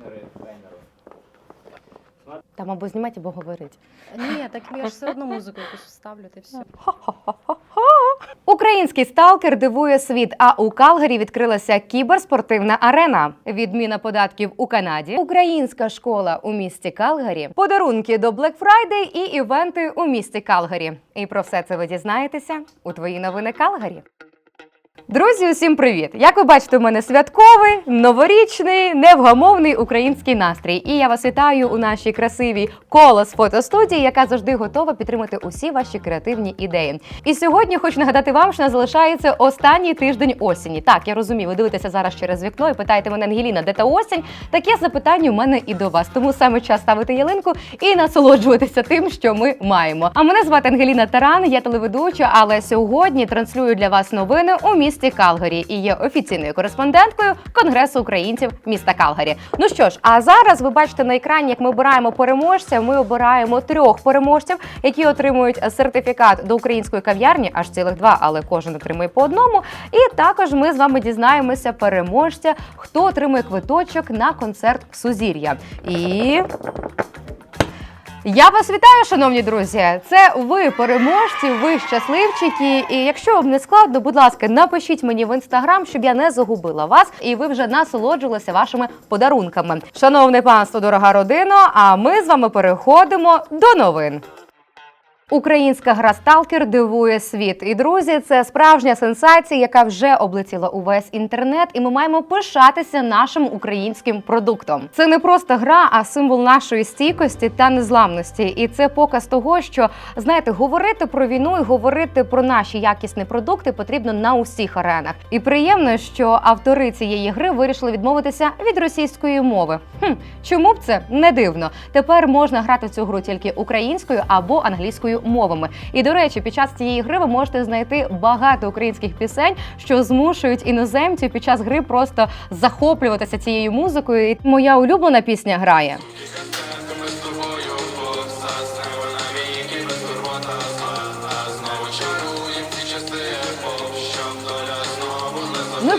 тренери тренеру. Там або знімати, або говорити. Ні, так я ж все одно музику якусь вставлю, і все. Український сталкер дивує світ. А у Калгарі відкрилася кіберспортивна арена. Відміна податків у Канаді, українська школа у місті Калгарі, подарунки до Black Friday і івенти у місті Калгарі. І про все це ви дізнаєтеся у твої новини Калгарі. Друзі, усім привіт! Як ви бачите, у мене святковий, новорічний, невгамовний український настрій. І я вас вітаю у нашій красивій колос фотостудії, яка завжди готова підтримати усі ваші креативні ідеї. І сьогодні хочу нагадати вам, що не залишається останній тиждень осені. Так, я розумію, ви дивитеся зараз через вікно і питаєте мене, Ангеліна, де та осінь? Таке запитання у мене і до вас. Тому саме час ставити ялинку і насолоджуватися тим, що ми маємо. А мене звати Ангеліна Таран, я телеведуча, але сьогодні транслюю для вас новини у місті Калгарі і є офіційною кореспонденткою Конгресу українців міста Калгарі. Ну що ж, а зараз ви бачите на екрані, як ми обираємо переможця. Ми обираємо трьох переможців, які отримують сертифікат до української кав'ярні, аж цілих два, але кожен отримує по одному. І також ми з вами дізнаємося переможця, хто отримує квиточок на концерт Сузір'я. І я вас вітаю, шановні друзі. Це ви переможці, ви щасливчики. І якщо вам не складно, будь ласка, напишіть мені в інстаграм, щоб я не загубила вас, і ви вже насолоджувалися вашими подарунками. Шановне панство, дорога родина. А ми з вами переходимо до новин. Українська гра Сталкер дивує світ. І друзі, це справжня сенсація, яка вже облетіла увесь інтернет, і ми маємо пишатися нашим українським продуктом. Це не просто гра, а символ нашої стійкості та незламності. І це показ того, що знаєте, говорити про війну і говорити про наші якісні продукти потрібно на усіх аренах. І приємно, що автори цієї гри вирішили відмовитися від російської мови. Хм, чому б це не дивно? Тепер можна грати в цю гру тільки українською або англійською мовами. І до речі, під час цієї гри ви можете знайти багато українських пісень, що змушують іноземців під час гри просто захоплюватися цією музикою. І моя улюблена пісня грає.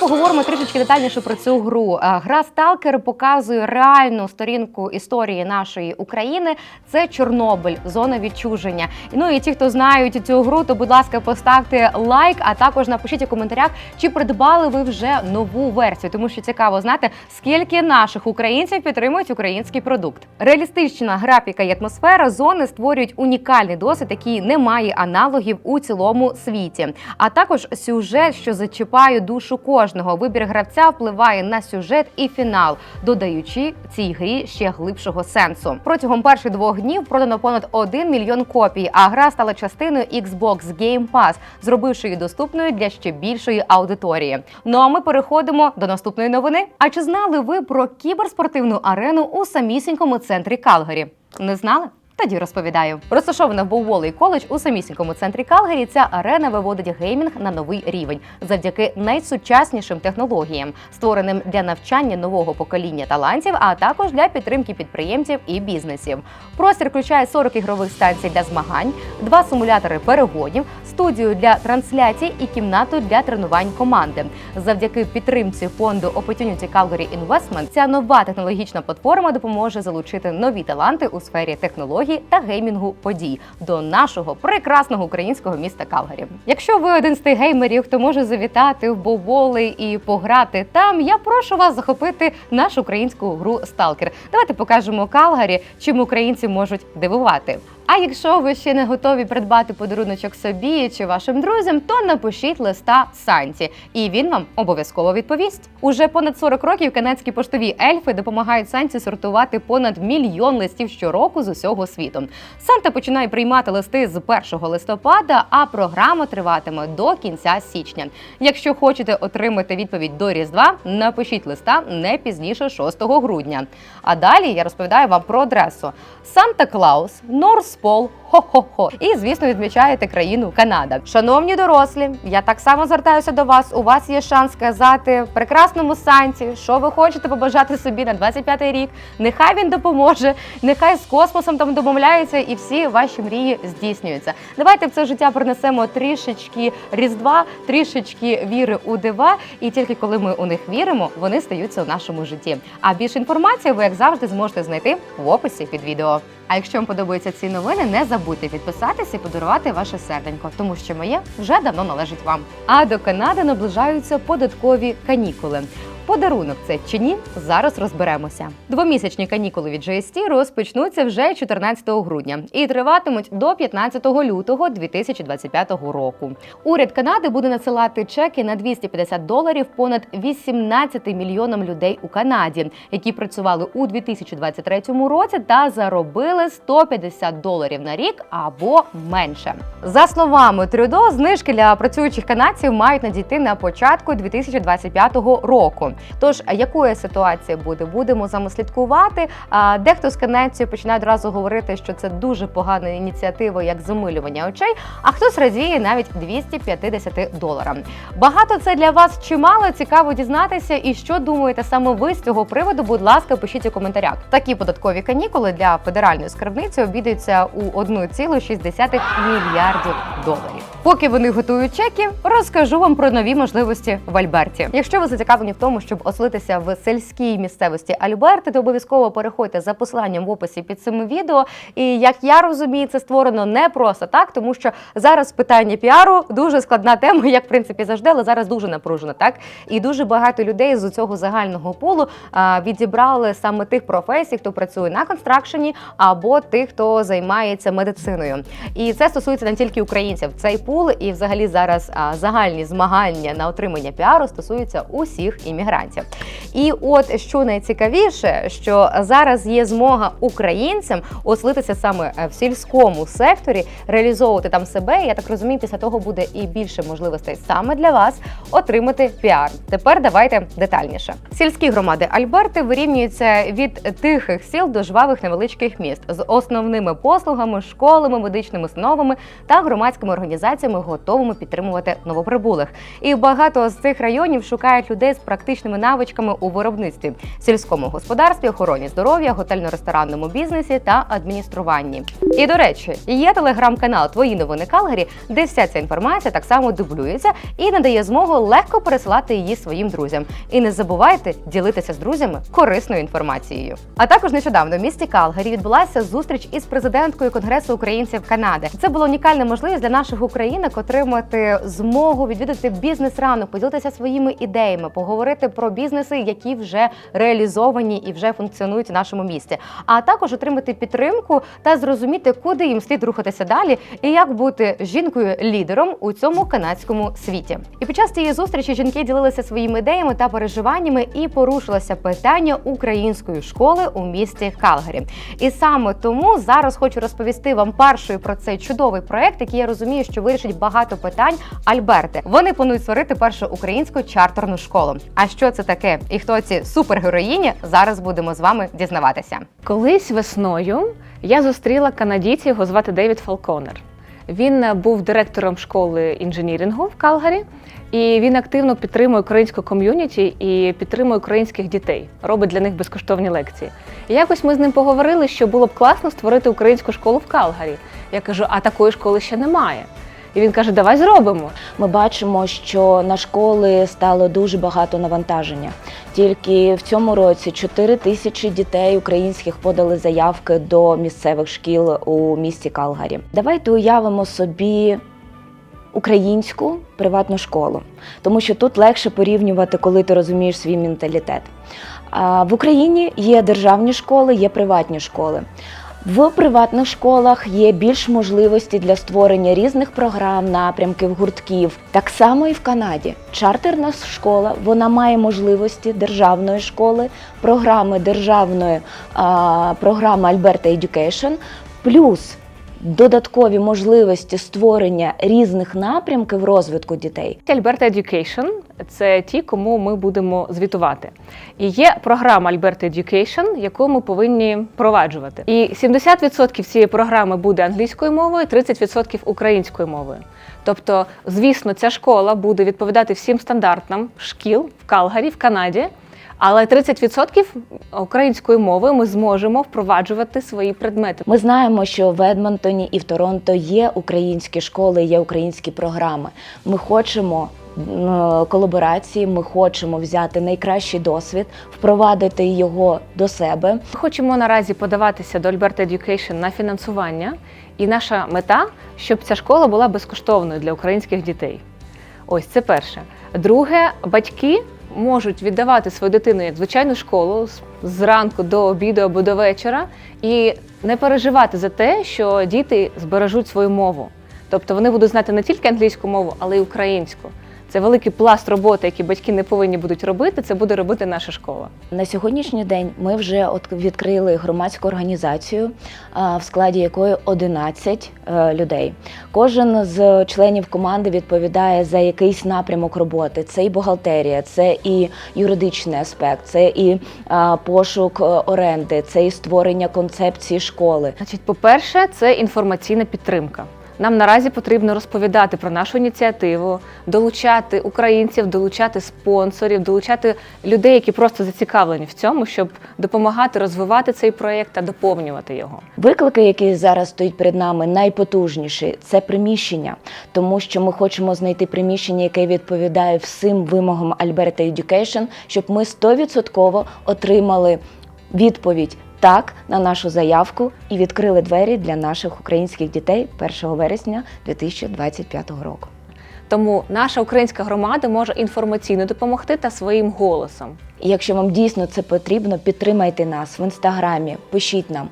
Поговоримо трішечки детальніше про цю гру. Гра Сталкер показує реальну сторінку історії нашої України. Це Чорнобиль, зона відчуження. Ну і ті, хто знають цю гру, то будь ласка, поставте лайк, а також напишіть у коментарях, чи придбали ви вже нову версію, тому що цікаво знати, скільки наших українців підтримують український продукт. Реалістична графіка і атмосфера зони створюють унікальний досвід, який не має аналогів у цілому світі. А також сюжет, що зачіпає душу кожного. Вибір гравця впливає на сюжет і фінал, додаючи цій грі ще глибшого сенсу. Протягом перших двох днів продано понад 1 мільйон копій, а гра стала частиною Xbox Game Pass, зробивши її доступною для ще більшої аудиторії. Ну а ми переходимо до наступної новини. А чи знали ви про кіберспортивну арену у самісінькому центрі Калгарі? Не знали? Тоді розповідаю. Розташована в Боуолей коледж у самісінькому центрі Калгарі. Ця арена виводить геймінг на новий рівень завдяки найсучаснішим технологіям, створеним для навчання нового покоління талантів, а також для підтримки підприємців і бізнесів. Простір включає 40 ігрових станцій для змагань, два симулятори перегонів, студію для трансляцій і кімнату для тренувань команди. Завдяки підтримці фонду Opportunity Calgary Investment ця нова технологічна платформа допоможе залучити нові таланти у сфері технологій та геймінгу подій до нашого прекрасного українського міста Калгарі. Якщо ви один з тих геймерів, хто може завітати в Боволи і пограти там, я прошу вас захопити нашу українську гру Сталкер. Давайте покажемо Калгарі, чим українці можуть дивувати. А якщо ви ще не готові придбати подаруночок собі чи вашим друзям, то напишіть листа Санті, і він вам обов'язково відповість. Уже понад 40 років канадські поштові ельфи допомагають Санті сортувати понад мільйон листів щороку з усього світу. Санта починає приймати листи з 1 листопада, а програма триватиме до кінця січня. Якщо хочете отримати відповідь до Різдва, напишіть листа не пізніше 6 грудня. А далі я розповідаю вам про адресу Санта Клаус, Норс Нацпол. Хо-хо-хо. І, звісно, відмічаєте країну Канада. Шановні дорослі, я так само звертаюся до вас. У вас є шанс сказати прекрасному санті, що ви хочете побажати собі на 25-й рік. Нехай він допоможе, нехай з космосом там домовляється, і всі ваші мрії здійснюються. Давайте в це життя принесемо трішечки різдва, трішечки віри у дива, і тільки коли ми у них віримо, вони стаються у нашому житті. А більше інформації ви, як завжди, зможете знайти в описі під відео. А якщо вам подобаються ці новини, не забудьте підписатися і подарувати ваше серденько, тому що моє вже давно належить вам. А до Канади наближаються податкові канікули. Подарунок це чи ні? Зараз розберемося. Двомісячні канікули від GST розпочнуться вже 14 грудня і триватимуть до 15 лютого 2025 року. Уряд Канади буде надсилати чеки на 250 доларів понад 18 мільйонам людей у Канаді, які працювали у 2023 році та заробили 150 доларів на рік або менше. За словами Трюдо, знижки для працюючих канадців мають надійти на початку 2025 року. Тож, якою ситуація буде? Будемо за ними слідкувати. А дехто з канадців починає одразу говорити, що це дуже погана ініціатива, як замилювання очей. А хтось радіє навіть 250 доларам. Багато це для вас чимало. Цікаво дізнатися. І що думаєте саме ви з цього приводу? Будь ласка, пишіть у коментарях. Такі податкові канікули для федеральної скарбниці обійдуться у 1,6 мільярдів доларів. Поки вони готують чеки, розкажу вам про нові можливості в Альберті. Якщо ви зацікавлені в тому, щоб оселитися в сільській місцевості Альберти, то обов'язково переходьте за посиланням в описі під цим відео. І як я розумію, це створено не просто так, тому що зараз питання піару дуже складна тема, як в принципі завжди, але зараз дуже напружена, так і дуже багато людей з цього загального пулу а, відібрали саме тих професій, хто працює на констракшені, або тих, хто займається медициною. І це стосується не тільки українців. Цей пул і взагалі зараз загальні змагання на отримання піару стосуються усіх іммігрантів. І от що найцікавіше, що зараз є змога українцям оселитися саме е, в сільському секторі, реалізовувати там себе. Я так розумію, після того буде і більше можливостей саме для вас отримати піар. Тепер давайте детальніше. Сільські громади Альберти вирівнюються від тихих сіл до жвавих невеличких міст з основними послугами, школами, медичними установами та громадськими організаціями, готовими підтримувати новоприбулих. І багато з цих районів шукають людей з практичними навичками у виробництві, сільському господарстві, охороні здоров'я, готельно-ресторанному бізнесі та адмініструванні. І до речі, є телеграм-канал Твої новини Калгарі, де вся ця інформація так само дублюється і надає змогу легко пересилати її своїм друзям. І не забувайте ділитися з друзями корисною інформацією. А також нещодавно в місті Калгарі відбулася зустріч із президенткою Конгресу українців Канади. Це була унікальна можливість для наших українок отримати змогу відвідати бізнес-ранок, поділитися своїми ідеями, поговорити про бізнеси, які вже реалізовані і вже функціонують у нашому місті, а також отримати підтримку та зрозуміти, куди їм слід рухатися далі, і як бути жінкою-лідером у цьому канадському світі. І під час цієї зустрічі жінки ділилися своїми ідеями та переживаннями, і порушилося питання української школи у місті Калгарі. І саме тому зараз хочу розповісти вам першою про цей чудовий проект, який я розумію, що вирішить багато питань Альберти. Вони планують створити першу українську чартерну школу. А що це таке і хто ці супергероїні? Зараз будемо з вами дізнаватися. Колись весною я зустріла канадійця, його звати Девід Фалконер. Він е, був директором школи інженірінгу в Калгарі, і він активно підтримує українську ком'юніті і підтримує українських дітей, робить для них безкоштовні лекції. І якось ми з ним поговорили, що було б класно створити українську школу в Калгарі. Я кажу, а такої школи ще немає. І він каже: Давай зробимо. Ми бачимо, що на школи стало дуже багато навантаження. Тільки в цьому році 4 тисячі дітей українських подали заявки до місцевих шкіл у місті Калгарі. Давайте уявимо собі українську приватну школу, тому що тут легше порівнювати, коли ти розумієш свій менталітет. В Україні є державні школи, є приватні школи. В приватних школах є більш можливості для створення різних програм, напрямків, гуртків. Так само і в Канаді. Чартерна школа вона має можливості державної школи, програми державної програми Альберта Едюкейшн, плюс додаткові можливості створення різних напрямків розвитку дітей. Alberta Education – це ті, кому ми будемо звітувати. І є програма Alberta Education, яку ми повинні впроваджувати. І 70% цієї програми буде англійською мовою, 30% українською мовою. Тобто, звісно, ця школа буде відповідати всім стандартам шкіл в Калгарі, в Канаді. Але 30% українською мовою ми зможемо впроваджувати свої предмети. Ми знаємо, що в Едмонтоні і в Торонто є українські школи, є українські програми. Ми хочемо колаборації, ми хочемо взяти найкращий досвід, впровадити його до себе. Ми хочемо наразі подаватися до Alberta Education на фінансування, і наша мета, щоб ця школа була безкоштовною для українських дітей. Ось це перше. Друге, батьки можуть віддавати свою дитину як звичайну школу зранку до обіду або до вечора і не переживати за те, що діти збережуть свою мову. Тобто вони будуть знати не тільки англійську мову, але й українську. Це великий пласт роботи, який батьки не повинні будуть робити. Це буде робити наша школа. На сьогоднішній день ми вже відкрили громадську організацію, в складі якої 11 е, людей. Кожен з членів команди відповідає за якийсь напрямок роботи. Це і бухгалтерія, це і юридичний аспект, це і пошук е, оренди, це і створення концепції школи. Значить, по-перше, це інформаційна підтримка. Нам наразі потрібно розповідати про нашу ініціативу, долучати українців, долучати спонсорів, долучати людей, які просто зацікавлені в цьому, щоб допомагати розвивати цей проєкт та доповнювати його. Виклики, які зараз стоять перед нами, найпотужніші це приміщення, тому що ми хочемо знайти приміщення, яке відповідає всім вимогам Alberta Education, щоб ми 100% отримали відповідь так на нашу заявку і відкрили двері для наших українських дітей 1 вересня 2025 року. Тому наша українська громада може інформаційно допомогти та своїм голосом. І якщо вам дійсно це потрібно, підтримайте нас в інстаграмі, пишіть нам,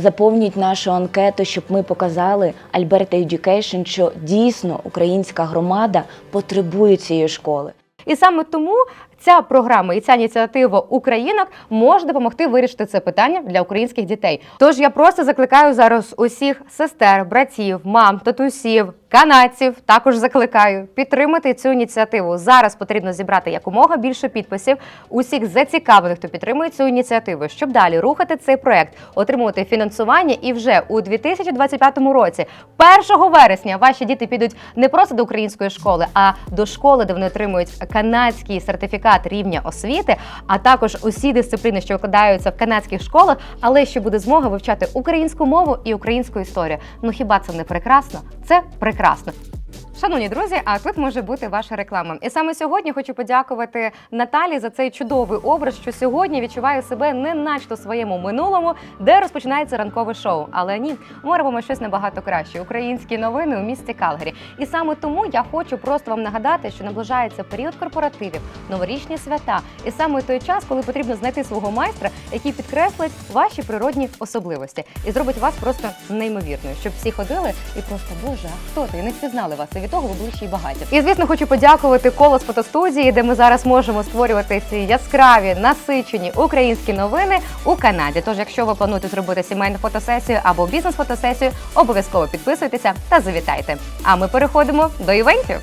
заповніть нашу анкету, щоб ми показали Alberta Education, що дійсно українська громада потребує цієї школи. І саме тому ця програма і ця ініціатива Українок може допомогти вирішити це питання для українських дітей. Тож я просто закликаю зараз усіх сестер, братів, мам, татусів, канадців. Також закликаю підтримати цю ініціативу. Зараз потрібно зібрати якомога більше підписів усіх зацікавлених, хто підтримує цю ініціативу, щоб далі рухати цей проект, отримувати фінансування. І вже у 2025 році, 1 вересня, ваші діти підуть не просто до української школи, а до школи, де вони отримують канадський сертифікат рівня освіти, а також усі дисципліни, що викладаються в канадських школах, але ще буде змога вивчати українську мову і українську історію. Ну хіба це не прекрасно? Це прекрасно. Шановні друзі, а тут може бути ваша реклама. І саме сьогодні хочу подякувати Наталі за цей чудовий образ, що сьогодні відчуваю себе не наче в своєму минулому, де розпочинається ранкове шоу. Але ні, ми робимо щось набагато краще. Українські новини у місті Калгарі. І саме тому я хочу просто вам нагадати, що наближається період корпоративів, новорічні свята, і саме той час, коли потрібно знайти свого майстра, який підкреслить ваші природні особливості і зробить вас просто неймовірною, щоб всі ходили і просто боже, а хто ти? Не впізнали вас. І від того ви були ще й багаті. І звісно, хочу подякувати колос фотостудії, де ми зараз можемо створювати ці яскраві, насичені українські новини у Канаді. Тож, якщо ви плануєте зробити сімейну фотосесію або бізнес-фотосесію, обов'язково підписуйтеся та завітайте. А ми переходимо до івентів.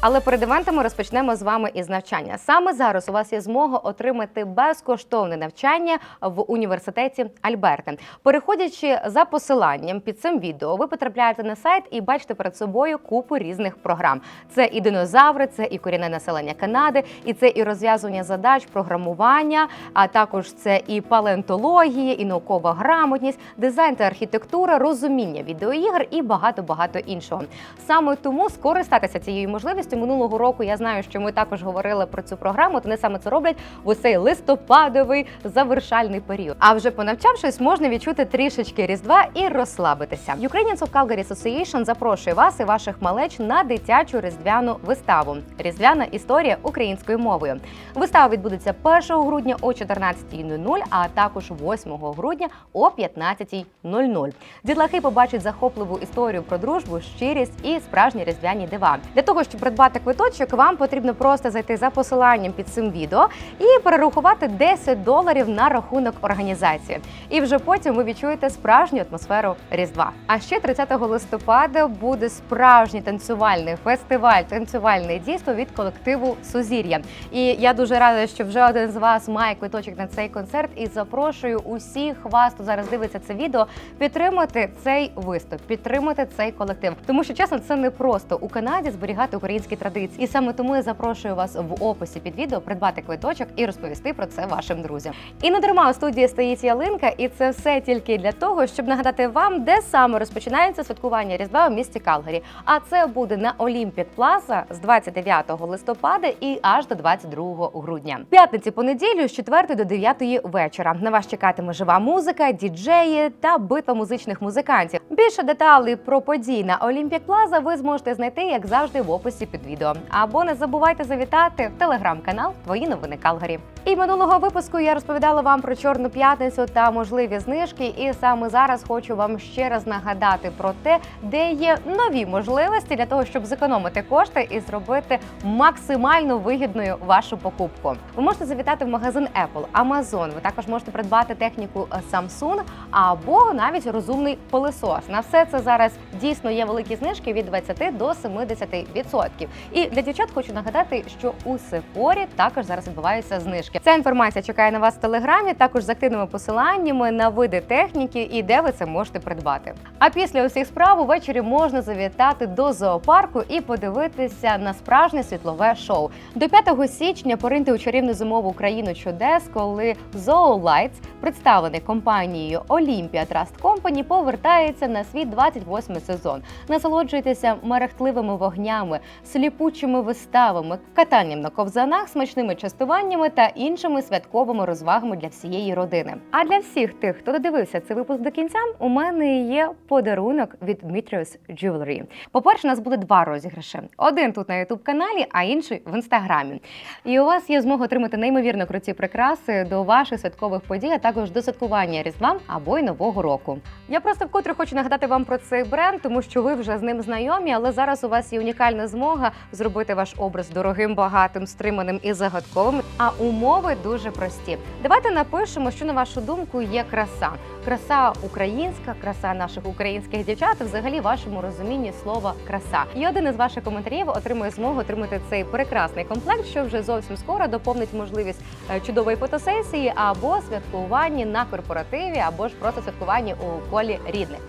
Але перед івентами розпочнемо з вами із навчання. Саме зараз у вас є змога отримати безкоштовне навчання в університеті Альберти. Переходячи за посиланням під цим відео, ви потрапляєте на сайт і бачите перед собою купу різних програм. Це і динозаври, це і корінне населення Канади, і це і розв'язування задач, програмування, а також це і палеонтологія, і наукова грамотність, дизайн та архітектура, розуміння відеоігр і багато багато іншого. Саме тому скористатися цією можливістю минулого року. Я знаю, що ми також говорили про цю програму. то Вони саме це роблять в цей листопадовий завершальний період. А вже понавчавшись, можна відчути трішечки різдва і розслабитися. Ukrainians of Calgary Association запрошує вас і ваших малеч на дитячу різдвяну виставу. Різдвяна історія українською мовою. Вистава відбудеться 1 грудня о 14.00, а також 8 грудня о 15.00. Дітлахи побачать захопливу історію про дружбу, щирість і справжні різдвяні дива. Для того щоб придбати квиточок, вам потрібно просто зайти за посиланням під цим відео і перерахувати 10 доларів на рахунок організації. І вже потім ви відчуєте справжню атмосферу Різдва. А ще 30 листопада буде справжній танцювальний фестиваль, танцювальне дійство від колективу Сузір'я. І я дуже рада, що вже один з вас має квиточок на цей концерт. І запрошую усіх вас, хто зараз дивиться це відео, підтримати цей виступ, підтримати цей колектив. Тому що чесно, це не просто у Канаді зберігати українські традиції. І саме тому я запрошую вас в описі під відео придбати квиточок і розповісти про це вашим друзям. І не дарма у студії стоїть ялинка, і це все тільки для того, щоб нагадати вам, де саме розпочинається святкування Різдва у місті Калгарі. А це буде на Олімпік Плаза з 29 листопада і аж до 22 грудня. П'ятниці по неділю з 4 до 9 вечора. На вас чекатиме жива музика, діджеї та битва музичних музикантів. Більше деталей про події на Олімпік Плаза ви зможете знайти, як завжди, в описі під відео. Або не забувайте завітати в телеграм-канал Твої новини Калгарі. І минулого випуску я розповідала вам про чорну п'ятницю та можливі знижки. І саме зараз хочу вам ще раз нагадати про те, де є нові можливості для того, щоб зекономити кошти і зробити максимально вигідною вашу покупку. Ви можете завітати в магазин Apple, Amazon. Ви також можете придбати техніку Samsung або навіть розумний пилесос. На все це зараз дійсно є великі знижки від 20 до 70%. І для дівчат хочу нагадати, що у Sephora також зараз відбуваються знижки. Ця інформація чекає на вас в телеграмі, також з активними посиланнями на види техніки і де ви це можете придбати. А після усіх справ увечері можна завітати до зоопарку і подивитися на справжнє світлове шоу. До 5 січня пориньте у чарівну зимову країну чудес, коли Zoo представлений компанією Olympia Trust Company, повертається на свій 28 сезон. Насолоджуйтеся мерехтливими вогнями, сліпучими виставами, катанням на ковзанах, смачними частуваннями та іншими святковими розвагами для всієї родини. А для всіх тих, хто додивився цей випуск до кінця, у мене є подарунок від Dmitrius Jewelry. По-перше, у нас буде два розіграші: один тут на youtube каналі, а інший в інстаграмі. І у вас є змога отримати неймовірно круті прикраси до ваших святкових подій, а також до святкування Різдва або й Нового року. Я просто вкотре хочу нагадати вам про цей бренд, тому що ви вже з ним знайомі, але зараз у вас є унікальна змога зробити ваш образ дорогим, багатим, стриманим і загадковим. А умови дуже прості. Давайте напишемо, що на вашу думку є краса. Краса українська, краса наших українських дівчат, взагалі вашому розумінні слова краса. І один із ваших коментарів отримує змогу отримати цей прекрасний комплект, що вже зовсім скоро доповнить можливість е, чудової фотосесії або святкування на корпоративі, або ж просто святкування у колі рідних.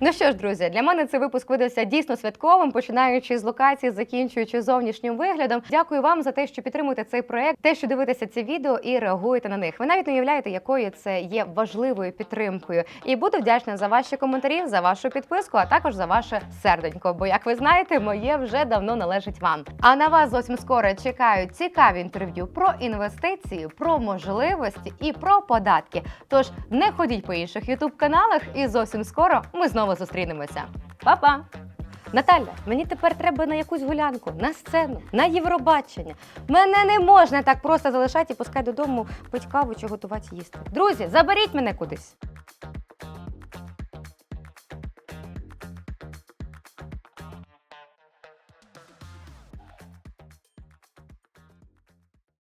Ну що ж, друзі, для мене цей випуск видався дійсно святковим, починаючи з локації, закінчуючи зовнішнім виглядом. Дякую вам за те, що підтримуєте цей проект, те, що дивитеся ці відео і реагуєте на них. Ви навіть не уявляєте, якою це є важливою підтримкою. І буду вдячна за ваші коментарі, за вашу підписку, а також за ваше серденько. Бо, як ви знаєте, моє вже давно належить вам. А на вас зовсім скоро чекають цікаві інтерв'ю про інвестиції, про можливості і про податки. Тож не ходіть по інших ютуб каналах, і зовсім скоро ми знову зустрінемося. Па-па! Наталя, мені тепер треба на якусь гулянку, на сцену, на Євробачення. Мене не можна так просто залишати і пускати додому пить каву чи готувати їсти. Друзі, заберіть мене кудись.